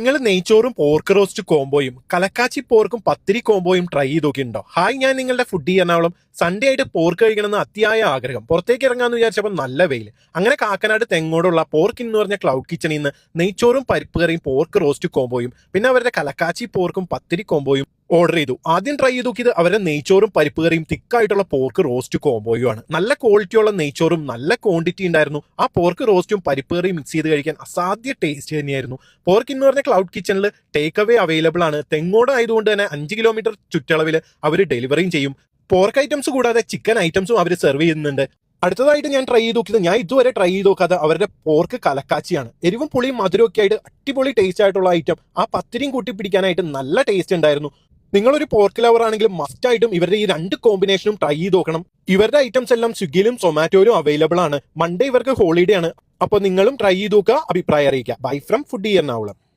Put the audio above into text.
നിങ്ങൾ നെയ്ച്ചോറും pork roast കോംബോയും കലക്കാച്ചി പോർക്കും പത്തിരി കോംബോയും ട്രൈ ചെയ്ത് നോക്കിയിട്ടുണ്ടോ ഹായ് ഞാൻ നിങ്ങളുടെ ഫുഡ് എറണാകുളം. സൺഡേ ആയിട്ട് പോർക്ക് കഴിക്കണമെന്ന് അത്യായ ആഗ്രഹം. പുറത്തേക്ക് ഇറങ്ങാന്ന് വിചാരിച്ചപ്പോൾ നല്ല വെയിൽ അങ്ങനെ കാക്കനാട് തെങ്ങോടുള്ള പോർക്ക് എന്ന് പറഞ്ഞ ക്ലൗഡ് കിച്ചണിൽ നിന്ന് നെയ്ച്ചോറും പരിപ്പ് കറിയും പോർക്ക് റോസ്റ്റ് കോംബോയും പിന്നെ അവരുടെ കലക്കാച്ചി പോർക്കും പത്തിരി കോംബോയും ഓർഡർ ചെയ്തു. ആദ്യം ട്രൈ ചെയ്തു നോക്കിയത് അവരുടെ നെയ്ച്ചോറും പരിപ്പ് കറിയും തിക്കായിട്ടുള്ള പോർക്ക് റോസ്റ്റ് കോംബോയും ആണ് നല്ല ക്വാളിറ്റിയുള്ള നെയ്ച്ചോറും നല്ല ക്വാണ്ടിറ്റി ഉണ്ടായിരുന്നു. ആ പോർക്ക് റോസ്റ്റും പരിപ്പ് കറിയും മിക്സ് ചെയ്ത് കഴിക്കാൻ അസാധ്യ ടേസ്റ്റ് തന്നെയായിരുന്നു. പോർക്ക് എന്ന് പറഞ്ഞ ക്ലൗഡ് കിച്ചണിൽ ടേക്ക് അവേ അവൈലബിൾ ആണ്. തെങ്ങോട് ആയതുകൊണ്ട് തന്നെ അഞ്ച് കിലോമീറ്റർ ചുറ്റളവിൽ അവർ ഡെലിവറിയും ചെയ്യും. പോർക്ക് ഐറ്റംസ് കൂടാതെ ചിക്കൻ ഐറ്റംസും അവർ സെർവ് ചെയ്യുന്നുണ്ട്. അടുത്തതായിട്ട് ഞാൻ ട്രൈ ചെയ്ത് നോക്കിയത് ഞാൻ ഇതുവരെ ട്രൈ ചെയ്ത് നോക്കാതെ അവരുടെ പോർക്ക് കലക്കാച്ചിയാണ്. എരിവും പുളിയും മധുരമൊക്കെ ആയിട്ട് അടിപൊളി ടേസ്റ്റ് ആയിട്ടുള്ള ഐറ്റം ആ പത്തിരിയും കൂട്ടി പിടിക്കാനായിട്ട് നല്ല ടേസ്റ്റ് ഉണ്ടായിരുന്നു. നിങ്ങളൊരു പോർക്ക് ലവർ ആണെങ്കിൽ മസ്റ്റ് ആയിട്ടും ഇവരുടെ ഈ രണ്ട് കോമ്പിനേഷനും ട്രൈ ചെയ്ത് നോക്കണം. ഇവരുടെ ഐറ്റംസ് എല്ലാം സ്വിഗ്ഗിയിലും സൊമാറ്റോയിലും അവൈലബിൾ ആണ്. മൺഡേ ഇവർക്ക് ഹോളിഡേ ആണ്. അപ്പോൾ നിങ്ങളും ട്രൈ ചെയ്ത് നോക്കുക അഭിപ്രായം അറിയിക്കുക. Bye from food Ernakulam.